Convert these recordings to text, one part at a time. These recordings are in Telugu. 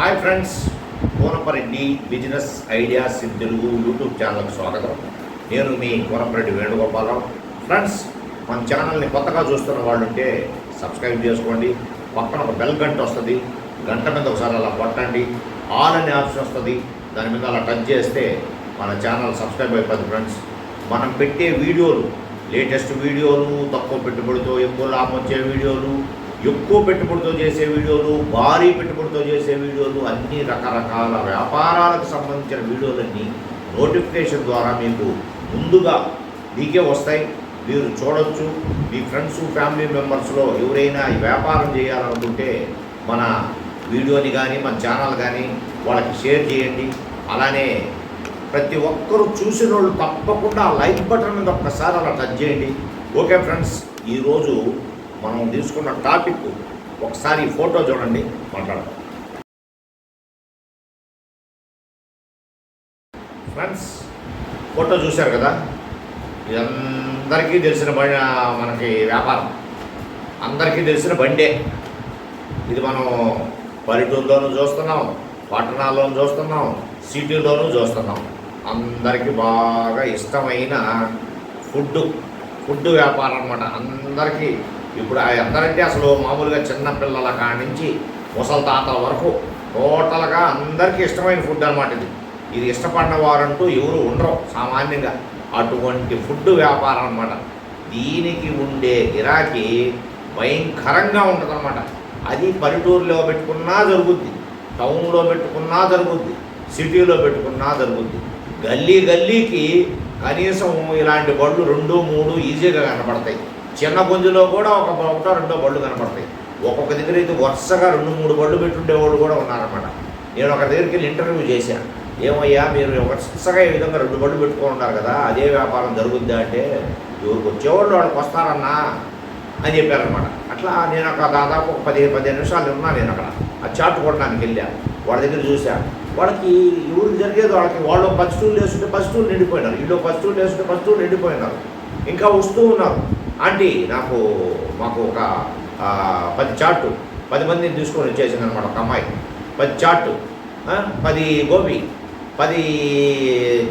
Hi friends Konapareddy business ideas in Telugu YouTube ఛానల్కి స్వాగతం. నేను మీ కోనపరెడ్డి వేణుగోపాలరావు. ఫ్రెండ్స్ మన ఛానల్ని కొత్తగా చూస్తున్న వాళ్ళు ఉంటే సబ్స్క్రైబ్ చేసుకోండి. పక్కన ఒక బెల్ గంట వస్తుంది. గంట మీద ఒకసారి అలా కొట్టండి. ఆల్ అనే ఆప్షన్ వస్తుంది. దాని మీద అలా టచ్ చేస్తే మన ఛానల్ సబ్స్క్రైబ్ అయిపోతుంది ఫ్రెండ్స్. మనం పెట్టే వీడియోలు లేటెస్ట్ వీడియోలు తక్కువ పెట్టుబడితో ఎక్కువ లాభం వచ్చే వీడియోలు ఎక్కువ పెట్టుబడితో చేసే వీడియోలు భారీ పెట్టుబడితో చేసే వీడియోలు అన్ని రకరకాల వ్యాపారాలకు సంబంధించిన వీడియోలన్నీ నోటిఫికేషన్ ద్వారా మీకు ముందుగా మీకే వస్తాయి. మీరు చూడొచ్చు. మీ ఫ్రెండ్స్ ఫ్యామిలీ మెంబర్స్లో ఎవరైనా వ్యాపారం చేయాలనుకుంటే మన వీడియోని కానీ మన ఛానల్ కానీ వాళ్ళకి షేర్ చేయండి. అలానే ప్రతి ఒక్కరూ చూసిన వాళ్ళు తప్పకుండా లైక్ బటన్ మీద ఒక్కసారి అలా టచ్ చేయండి. ఓకే ఫ్రెండ్స్ ఈరోజు మనం తీసుకున్న టాపిక్ ఒకసారి ఫోటో చూడండి మాట్లాడదాం. ఫ్రెండ్స్ ఫోటో చూశారు కదా? ఇది అందరికీ తెలిసిన బండి మనకి వ్యాపారం. అందరికీ తెలిసిన బండే. ఇది మనం పల్లెటూరులోనూ చూస్తున్నాం పట్టణాల్లోనూ చూస్తున్నాం సిటీలోనూ చూస్తున్నాం. అందరికీ బాగా ఇష్టమైన ఫుడ్ ఫుడ్ వ్యాపారం అనమాట అందరికీ ఇప్పుడు ఆ అందరంటే అసలు మామూలుగా చిన్న పిల్లల కాడి నుంచి ముసలి తాతల వరకు టోటల్గా అందరికీ ఇష్టమైన ఫుడ్ అనమాట ఇది. ఇది ఇష్టపడిన వారంటూ ఎవరు ఉండరు సామాన్యంగా. అటువంటి ఫుడ్ వ్యాపారం అనమాట దీనికి ఉండే గిరాకీ భయంకరంగా ఉంటుందన్నమాట. అది పల్లెటూరులో పెట్టుకున్నా జరుగుద్ది టౌన్లో పెట్టుకున్నా జరుగుద్ది సిటీలో పెట్టుకున్నా జరుగుద్ది. గల్లీ గల్లీకి కనీసం ఇలాంటి బళ్ళు రెండు మూడు ఈజీగా కనపడతాయి. చిన్న గుంజులో కూడా ఒక ఒకటో రెండో బళ్ళు కనపడతాయి. ఒక్కొక్క దగ్గర అయితే వరుసగా రెండు మూడు బళ్ళు పెట్టుండేవాళ్ళు కూడా ఉన్నారన్నమాట. నేను ఒక దగ్గరికి వెళ్ళి ఇంటర్వ్యూ చేశాను ఏమయ్యా మీరు వరుసగా ఈ విధంగా రెండు బళ్ళు పెట్టుకొని ఉన్నారు కదా అదే వ్యాపారం జరుగుద్దా అంటే ఎవరికి వచ్చేవాళ్ళు వాళ్ళకి వస్తారన్నా అని చెప్పారనమాట అట్లా నేను ఒక దాదాపు ఒక పదిహేను పదిహేను నిమిషాలు ఉన్నా నేను అక్కడ. ఆ చాట్ కొట్టడానికి వెళ్ళాను వాళ్ళ దగ్గర చూశాను వాళ్ళకి ఎవరికి జరిగేది? వాళ్ళకి వాళ్ళు ఫస్ట్ టూలు వేసుకుంటే ఫస్ట్ టూలు నిండిపోయినారు. వీళ్ళు ఫస్ట్ టూలు వేసుకుంటే ఫస్ట్ టూలు నిండిపోయినారు. ఇంకా వస్తూ ఉన్నారు. ఆంటీ నాకు మాకు ఒక పది చాటు పది మందిని తీసుకొని వచ్చేసింది అనమాట ఒక అమ్మాయి. పది చాటు పది గోబీ పది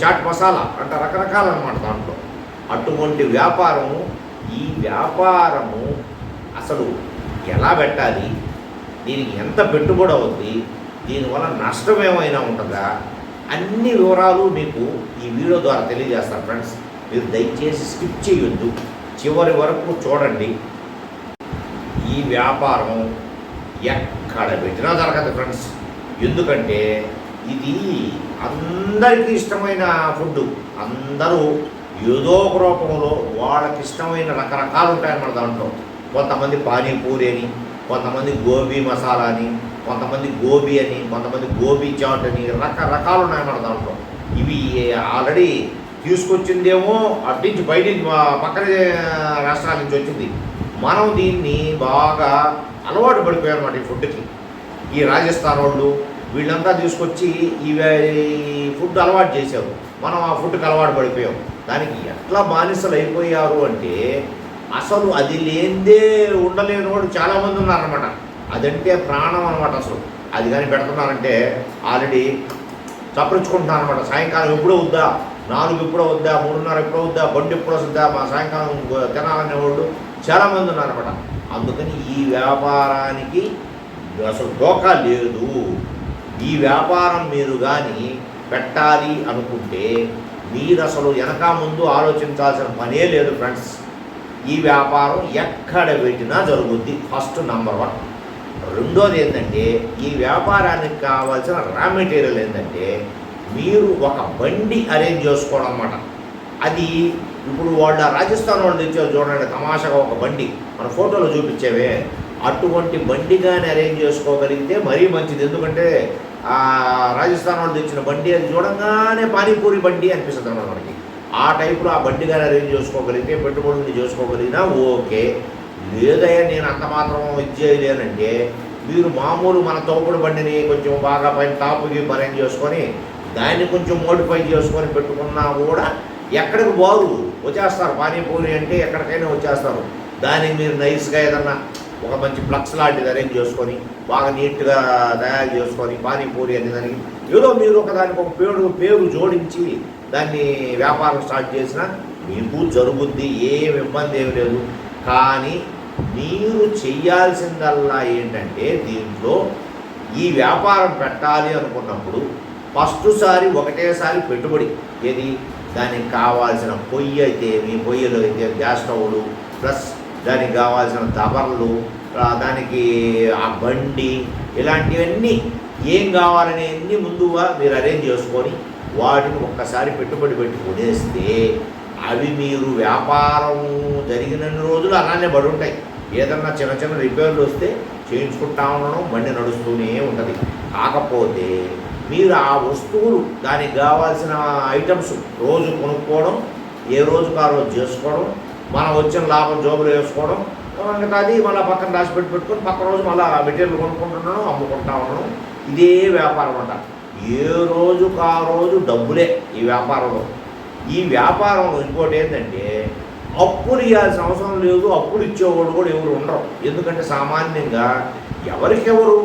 చాట్ మసాలా అంటే రకరకాలు అనమాట దాంట్లో. అటువంటి వ్యాపారము ఈ వ్యాపారము అసలు ఎలా పెట్టాలి దీనికి ఎంత పెట్టుబడి అవుద్ది దీనివల్ల నష్టం ఏమైనా ఉంటుందా అన్ని వివరాలు మీకు ఈ వీడియో ద్వారా తెలియజేస్తాను ఫ్రెండ్స్. మీరు దయచేసి స్కిప్ చేయొద్దు. చివరి వరకు చూడండి. ఈ వ్యాపారం ఎక్కడ పెట్టినా జరగదు ఫ్రెండ్స్. ఎందుకంటే ఇది అందరికీ ఇష్టమైన ఫుడ్ అందరూ ఏదో ఒక రూపంలో వాళ్ళకి ఇష్టమైన రకరకాలు ఉంటాయన్నమాట దాంట్లో. కొంతమంది పానీపూరి అని కొంతమంది గోబీ మసాలా అని కొంతమంది గోబీ అని కొంతమంది గోబీ చాట్ అని రకరకాలు ఉన్నాయన్నమాట దాంట్లో. ఇవి ఆల్రెడీ తీసుకొచ్చిందేమో అటు నుంచి బయట నుంచి పక్కన రాష్ట్రాల నుంచి వచ్చింది. మనం దీన్ని బాగా అలవాటు పడిపోయారన్నమాట ఈ ఫుడ్కి. ఈ రాజస్థాన్ వాళ్ళు వీళ్ళంతా తీసుకొచ్చి ఈ ఫుడ్ అలవాటు చేశారు. మనం ఆ ఫుడ్కి అలవాటు పడిపోయాం. దానికి ఎట్లా బానిసలు అయిపోయారు అంటే అసలు అది లేనిదే ఉండలేని వాడు చాలామంది ఉన్నారనమాట అదంటే ప్రాణం అనమాట అసలు. అది కానీ పెడుతున్నారంటే ఆల్రెడీ చప్పరించుకుంటున్నాను అనమాట సాయంకాలం ఎప్పుడూ వద్దా? నాలుగు ఎప్పుడో వద్దా మూడున్నర ఎప్పుడో వద్దా బండి ఎప్పుడో వద్దా మా సాయంకాలం తినాలనే వాళ్ళు చాలామంది ఉన్నారనమాట అందుకని ఈ వ్యాపారానికి అసలు డోకా లేదు. ఈ వ్యాపారం మీరు కానీ పెట్టాలి అనుకుంటే మీరు అసలు వెనక ముందు ఆలోచించాల్సిన పనే లేదు ఫ్రెండ్స్. ఈ వ్యాపారం ఎక్కడ పెట్టినా జరుగుద్ది. First number one. రెండోది ఏంటంటే ఈ వ్యాపారానికి కావాల్సిన రా మెటీరియల్ ఏంటంటే మీరు ఒక బండి అరేంజ్ చేసుకోవడం అన్నమాట. అది ఇప్పుడు వాళ్ళ రాజస్థాన్ వాళ్ళు తెచ్చారు చూడండి తమాషగా ఒక బండి. మన ఫోటోలో చూపించేవే. అటువంటి బండి కానీ అరేంజ్ చేసుకోగలిగితే మరీ మంచిది. ఎందుకంటే రాజస్థాన్ వాళ్ళు తెచ్చిన బండి అది చూడంగానే పానీపూరి బండి అనిపిస్తుంది అన్నమాట మనకి. ఆ టైపులో ఆ బండి కానీ అరేంజ్ చేసుకోగలిగితే పెట్టుబడులు చేసుకోగలిగినా ఓకే. లేదయ్యా నేను అంత మాత్రం ఇది చేయలేనంటే మీరు మామూలు మన తోపుడు బండిని కొంచెం బాగా పైన టాప్కి అరేంజ్ చేసుకొని దాన్ని కొంచెం మోడిఫై చేసుకొని పెట్టుకున్నా కూడా ఎక్కడికి బారు వచ్చేస్తారు పానీపూరి అంటే ఎక్కడికైనా వచ్చేస్తారు. దానికి మీరు నైస్గా ఏదన్నా ఒక మంచి ఫ్లక్స్ లాంటిది అరేంజ్ చేసుకొని బాగా నీట్గా తయారు చేసుకొని పానీపూరి అనే దానికి ఏదో మీరు ఒక దానికి ఒక పేరు పేరు జోడించి దాన్ని వ్యాపారం స్టార్ట్ చేసినా మీకు జరుగుద్ది ఏం ఇబ్బంది ఏమి లేదు. కానీ మీరు చెయ్యాల్సిందల్లా ఏంటంటే దీంట్లో ఈ వ్యాపారం పెట్టాలి అనుకున్నప్పుడు ఫస్ట్ సారి ఒకటేసారి పెట్టుబడి. ఏది? దానికి కావాల్సిన పొయ్యి అయితే మీ పొయ్యిలో అయితే గ్యాస్ స్టవ్లు ప్లస్ దానికి కావాల్సిన దబర్లు దానికి ఆ బండి ఇలాంటివన్నీ ఏం కావాలనేవన్నీ ముందుగా మీరు అరేంజ్ చేసుకొని వాటిని ఒక్కసారి పెట్టుబడి పెట్టి కొనేస్తే అవి మీరు వ్యాపారం జరిగినన్ని రోజులు అలానే పడి ఉంటాయి. ఏదన్నా చిన్న చిన్న రిపేర్లు వస్తే చేయించుకుంటా ఉండడం బండి నడుస్తూనే ఉంటుంది. కాకపోతే మీరు ఆ వస్తువులు దానికి కావాల్సిన ఐటమ్స్ రోజు కొనుక్కోవడం ఏ రోజుకు ఆ రోజు చేసుకోవడం మనం వచ్చిన లాభం జోబులు వేసుకోవడం ఇంకా అది మళ్ళీ పక్కన రాసి పెట్టి పెట్టుకొని పక్క రోజు మళ్ళీ మెటీరియల్ కొనుక్కుంటున్నాను అమ్ముకుంటా ఉండడం ఇదే వ్యాపారం అంట. ఏ రోజుకు ఆ రోజు డబ్బులే ఈ వ్యాపారంలో. ఈ వ్యాపారంలో ఇంకోటి ఏంటంటే అప్పులు ఇవ్వాల్సిన అవసరం లేదు అప్పులు ఇచ్చేవాళ్ళు కూడా ఎవరు ఉండరు. ఎందుకంటే సామాన్యంగా ఎవరికెవరు?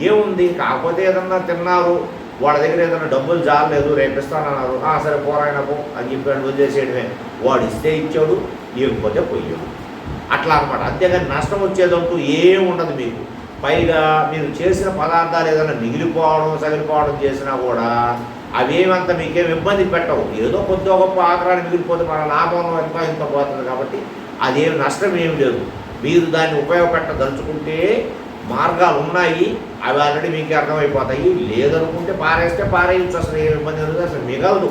ఏముంది? కాకపోతే ఏదన్నా తిన్నారు. వాళ్ళ దగ్గర ఏదైనా డబ్బులు జారలేదు రేపిస్తానన్నారు. "ఆ, సరే పోరాయనకు పో అని చెప్పాడు వదిలేసేయడమే. వాడు ఇస్తే ఇచ్చాడు ఇవ్వకపోతే పోయాడు అట్లా అనమాట అంతేగాని నష్టం వచ్చేదంటూ ఏం ఉండదు మీకు. పైగా మీరు చేసిన పదార్థాలు ఏదైనా మిగిలిపోవడం సగిలిపోవడం చేసినా కూడా అవేమంత మీకేం ఇబ్బంది పెట్టవు. ఏదో కొద్దిగా గొప్ప ఆకారాన్ని మిగిలిపోతే మన లాభంలో ఎంత ఇంత పోతుంది కాబట్టి అదేం నష్టం ఏమి లేదు. మీరు దాన్ని ఉపయోగపెట్టదలుచుకుంటే మార్గాలు ఉన్నాయి అవి ఆల్రెడీ మీకు అర్థమైపోతాయి. లేదనుకుంటే పారేస్తే పారేయచ్చు అసలు ఏ ఇబ్బంది లేదు అసలు మిగలదు.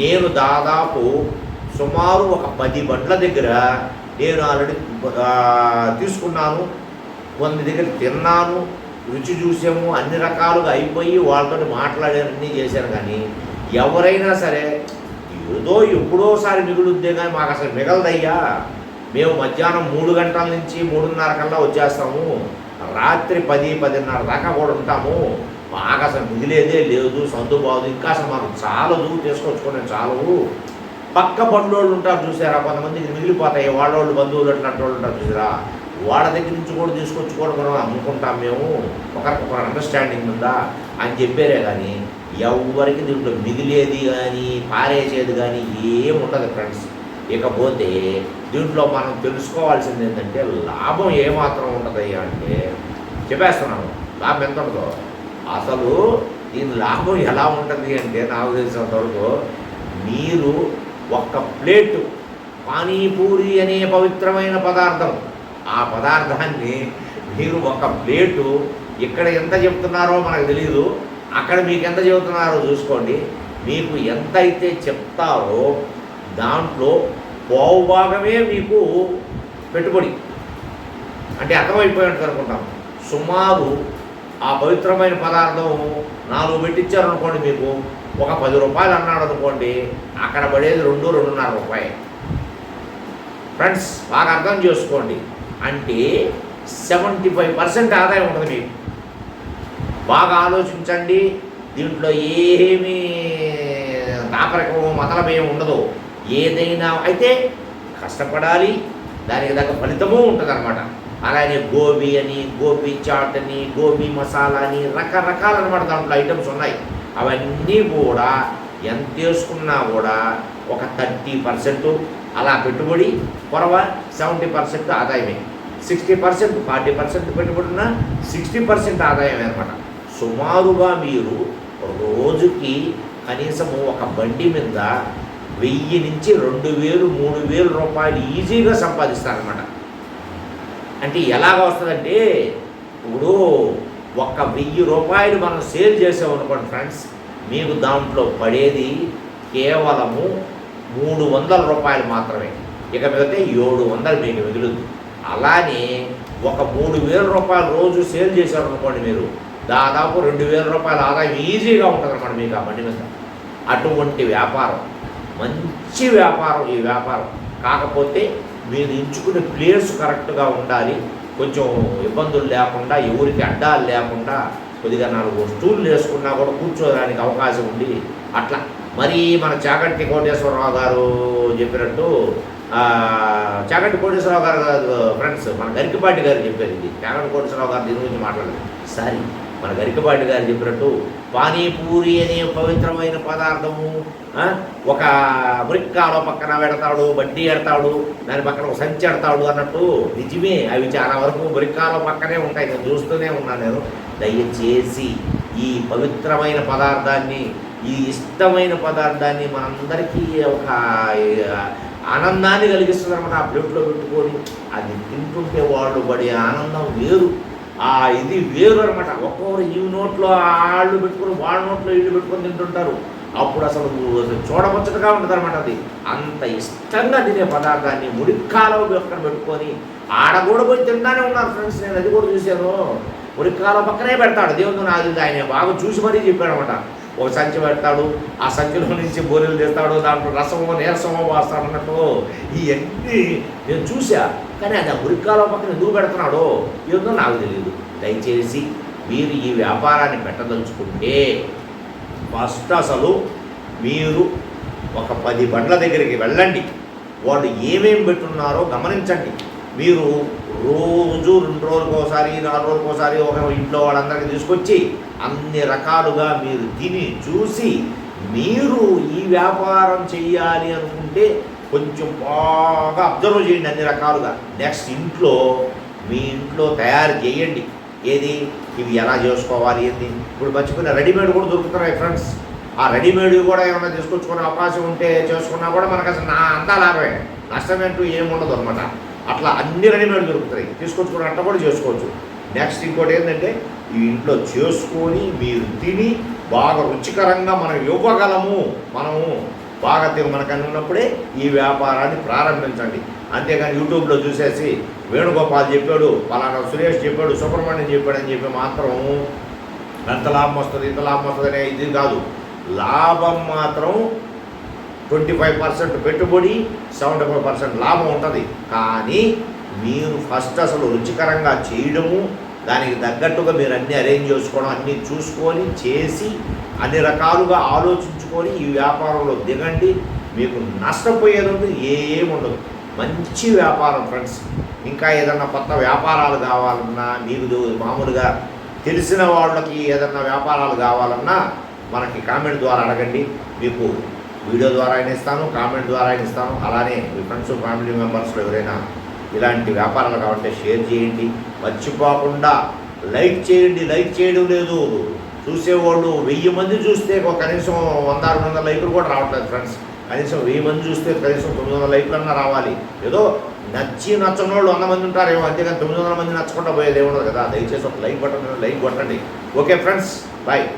నేను దాదాపు సుమారు ఒక పది బండ్ల దగ్గర నేను ఆల్రెడీ తీసుకున్నాను కొన్ని దగ్గర తిన్నాను రుచి చూసాము అన్ని రకాలుగా అయిపోయి వాళ్ళతో మాట్లాడాను అన్నీ చేశాను కానీ ఎవరైనా సరే ఏదో ఎప్పుడోసారి మిగులుద్దే కానీ మాకు అసలు మిగలదయ్యా. మేము మధ్యాహ్నం మూడు గంటల నుంచి మూడున్నర కల్లా వచ్చేస్తాము. రాత్రి పది పదిన్నర దాకా కూడా ఉంటాము. మాకు అసలు మిగిలేదే లేదు సందు బాదు ఇంకా అసలు మాకు చాలదు తీసుకొచ్చుకునే చాలు. పక్క బండోళ్ళు ఉంటారు చూసారా కొంతమంది మిగిలిపోతాయి. వాళ్ళోళ్ళు బంధువులు అట్లాంటి వాళ్ళు ఉంటారు చూసారా. వాళ్ళ దగ్గర నుంచి కూడా తీసుకొచ్చుకోవడం కూడా మనం అమ్ముకుంటాం మేము. ఒకరికొకరు అండర్స్టాండింగ్ ఉందా? అని చెప్పారే కానీ ఎవరికి దీంట్లో మిగిలేది కానీ పారేసేది కానీ ఏం ఉండదు ఫ్రెండ్స్. ఇకపోతే దీంట్లో మనం తెలుసుకోవాల్సింది ఏంటంటే లాభం ఏమాత్రం ఉండదయ్యా అంటే చెప్పేస్తున్నాను లాభం ఎంత ఉంటుందో? అసలు దీని లాభం ఎలా ఉంటుంది అంటే నాకు తెలిసినంతవరకు మీరు ఒక్క ప్లేటు పానీపూరి అనే పవిత్రమైన పదార్థం. ఆ పదార్థాన్ని మీరు ఒక ప్లేటు ఇక్కడ ఎంత చెప్తున్నారో మనకు తెలియదు అక్కడ మీకు ఎంత చెబుతున్నారో చూసుకోండి. మీకు ఎంత అయితే చెప్తారో దాంట్లో పావు భాగమే మీకు పెట్టుబడి. అంటే అర్థమైపోయినట్టు అనుకుంటాము సుమారు ఆ పవిత్రమైన పదార్థం నాలుగు పెట్టించారు అనుకోండి మీకు ఒక పది రూపాయలు అన్నాడు అనుకోండి అక్కడ పడేది రెండు రెండున్నర రూపాయి ఫ్రెండ్స్ బాగా అర్థం చేసుకోండి. అంటే సెవెంటీ ఫైవ్ పర్సెంట్ ఆదాయం ఉంటుంది మీకు. బాగా ఆలోచించండి. దీంట్లో ఏమీ దాపరికము మతలమేం ఉండదు. ఏదైనా అయితే కష్టపడాలి. దానికి తగ్గ ఫలితము ఉంటుంది అనమాట అలాగే గోబీ అని గోబీ చాట్ అని గోబీ మసాలా అని రకరకాల అనమాట దాంట్లో ఐటమ్స్ ఉన్నాయి. అవన్నీ కూడా ఎంత వేసుకున్నా కూడా ఒక థర్టీ పర్సెంట్ అలా పెట్టుబడి కొరవ సెవెంటీ పర్సెంట్ ఆదాయమే. సిక్స్టీ పర్సెంట్ ఫార్టీ పర్సెంట్ పెట్టుబడి ఉన్న సిక్స్టీ పర్సెంట్ ఆదాయమే అనమాట. సుమారుగా మీరు రోజుకి కనీసము ఒక బండి మీద వెయ్యి నుంచి రెండు వేలు మూడు వేలు రూపాయలు ఈజీగా సంపాదిస్తారనమాట అంటే ఎలాగ వస్తుందంటే ఇప్పుడు ఒక్క వెయ్యి రూపాయలు మనం సేల్ చేసామనుకోండి ఫ్రెండ్స్ మీకు దాంట్లో పడేది కేవలము మూడు వందల రూపాయలు మాత్రమే. ఇక మిగితే ఏడు వందలు మీకు మిగులుద్ది. అలానే ఒక మూడు వేల రూపాయలు రోజు సేల్ చేశారనుకోండి మీరు దాదాపు రెండు వేల రూపాయల ఆదాయం ఈజీగా ఉంటుంది అనమాట మీకు ఆ బండి మీద. అటువంటి వ్యాపారం మంచి వ్యాపారం ఈ వ్యాపారం. కాకపోతే మీరు ఎంచుకునే ప్లేస్ కరెక్ట్గా ఉండాలి. కొంచెం ఇబ్బందులు లేకుండా ఎవరికి అడ్డాలు లేకుండా కొద్దిగా నాలుగు వస్తువులు వేసుకున్నా కూడా కూర్చోడానికి అవకాశం ఉండి అట్లా. మరి మన చాగంటి కోటేశ్వరరావు గారు చెప్పినట్టు ఆ, చాగంటి కోటేశ్వరరావు గారు ఫ్రెండ్స్ మన గరికిపాటి గారు చెప్పారు ఇది. చాగంటి కోటేశ్వరరావు గారు దీని గురించి మాట్లాడలేదు. సారీ. మన గరికపాటి గారు చెప్పినట్టు పానీపూరి అనే పవిత్రమైన పదార్థము ఒక మురిక్కాలో పక్కన పెడతాడు బడ్డీ ఎడతాడు దాని పక్కన ఒక సంచి ఎడతాడు అన్నట్టు నిజమే. అవి చాలా వరకు మురిక్కాలో పక్కనే ఉంటాయి. నేను చూస్తూనే ఉన్నాను నేను. దయచేసి ఈ పవిత్రమైన పదార్థాన్ని ఈ ఇష్టమైన పదార్థాన్ని మనందరికీ ఒక ఆనందాన్ని కలిగిస్తుందన్నమాట. ఆ ప్లేట్లో పెట్టుకొని అది తింటుంటే వాళ్ళు పడే ఆనందం వేరు. ఆ ఇది వేరు అనమాట ఒక్కొక్కరు ఈ నోట్లో ఆళ్ళు పెట్టుకొని వాళ్ళ నోట్లో ఇళ్ళు పెట్టుకొని తింటుంటారు. అప్పుడు అసలు చూడముచ్చటగా ఉంటుంది అది. అంత ఇష్టంగా తినే పదార్థాన్ని ముడిక్కాలో పక్కన పెట్టుకొని ఆడ కూడా పోయి తింటానే ఉన్నారు ఫ్రెండ్స్. నేను అది కూడా చూశాను. ముడిక్కాల పక్కనే పెడతాడు. దేవుడు నాది ఆయన బాగా చూసి మరీ చెప్పాడనమాట ఒక సంచి పెడతాడు ఆ సంచిలో నుంచి బోరెలు తెస్తాడు దాంట్లో రసమో నీరసమో వాస్తాడు అన్నట్టు. ఇవన్నీ నేను చూసా కానీ అది ఆ పక్కన ఎందుకు పెడుతున్నాడో ఏందో నాకు తెలియదు దయచేసి మీరు ఈ వ్యాపారాన్ని పెట్టదలుచుకుంటే ఫస్ట్ అసలు మీరు ఒక పది బండ్ల దగ్గరికి వెళ్ళండి. వాళ్ళు ఏమేమి పెట్టున్నారో గమనించండి. మీరు రోజు రెండు రోజులకు ఒకసారి నాలుగు రోజులకు ఒకసారి ఒక ఇంట్లో వాళ్ళందరికీ తీసుకొచ్చి అన్ని రకాలుగా మీరు తిని చూసి మీరు ఈ వ్యాపారం చేయాలి అనుకుంటే కొంచెం బాగా అబ్జర్వ్ చేయండి అన్ని రకాలుగా. నెక్స్ట్ ఇంట్లో మీ ఇంట్లో తయారు చేయండి. ఏది? ఇవి ఎలా చేసుకోవాలి ఏంది? ఇప్పుడు మర్చిపోయిన రెడీమేడ్ కూడా దొరుకుతున్నాయి ఫ్రెండ్స్. ఆ రెడీమేడ్ కూడా ఏమైనా తీసుకొచ్చుకునే అవకాశం ఉంటే చేసుకున్నా కూడా మనకు అసలు నా అంతా లాభమే నష్టమేంటూ ఏముండదు అనమాట అట్లా అన్ని రెడీమేడ్ దొరుకుతాయి. తీసుకొచ్చుకుని అంట కూడా చేసుకోవచ్చు. నెక్స్ట్ ఇంకోటి ఏంటంటే ఈ ఇంట్లో చేసుకొని మీరు తిని బాగా రుచికరంగా మనం ఇవ్వగలము. మనము బాగా తిని ఉన్నప్పుడే ఈ వ్యాపారాన్ని ప్రారంభించండి. అంతేగాని యూట్యూబ్లో చూసేసి వేణుగోపాల్ చెప్పాడు పలానా సురేష్ చెప్పాడు సుబ్రహ్మణ్యం చెప్పాడు అని చెప్పి మాత్రం ఎంత లాభం వస్తుంది ఇంత లాభం వస్తుంది అనే ఇది కాదు. లాభం మాత్రం ట్వంటీ ఫైవ్ పర్సెంట్ పెట్టుబడి సెవెంటీ ఫైవ్ పర్సెంట్ లాభం ఉంటుంది. కానీ మీరు ఫస్ట్ అసలు రుచికరంగా చేయడము దానికి తగ్గట్టుగా మీరు అన్నీ అరేంజ్ చేసుకోవడం అన్నీ చూసుకొని చేసి అన్ని రకాలుగా ఆలోచించుకొని ఈ వ్యాపారంలో దిగండి. మీకు నష్టపోయేది ఉండదు మంచి వ్యాపారం ఫ్రెండ్స్. ఇంకా ఏదన్నా కొత్త వ్యాపారాలు కావాలన్నా మీకు మామూలుగా తెలిసిన వాళ్ళకి ఏదన్నా వ్యాపారాలు కావాలన్నా మనకి కామెంట్ ద్వారా అడగండి. మీకు వీడియో ద్వారా అయినా ఇస్తాను కామెంట్ ద్వారా అయినా ఇస్తాను. అలానే మీ ఫ్రెండ్స్ ఫ్యామిలీ మెంబర్స్లో ఎవరైనా ఇలాంటి వ్యాపారాలు కావాలంటే షేర్ చేయండి. మర్చిపోకుండా లైక్ చేయండి. లైక్ చేయడం లేదు. చూసేవాళ్ళు వెయ్యి మంది చూస్తే కనీసం వంద ఆరు వందల లైకులు కూడా రావట్లేదు ఫ్రెండ్స్. కనీసం వెయ్యి మంది చూస్తే కనీసం తొమ్మిది వందల లైకులన్నా రావాలి. ఏదో నచ్చి నచ్చని వాళ్ళు వంద మంది ఉంటారేమో అంతేకాని తొమ్మిది వందల మంది నచ్చకుండా పోయేది ఏముండదు కదా. దయచేసి ఒక లైక్ బటన్ లైక్ కొట్టండి. Okay friends bye.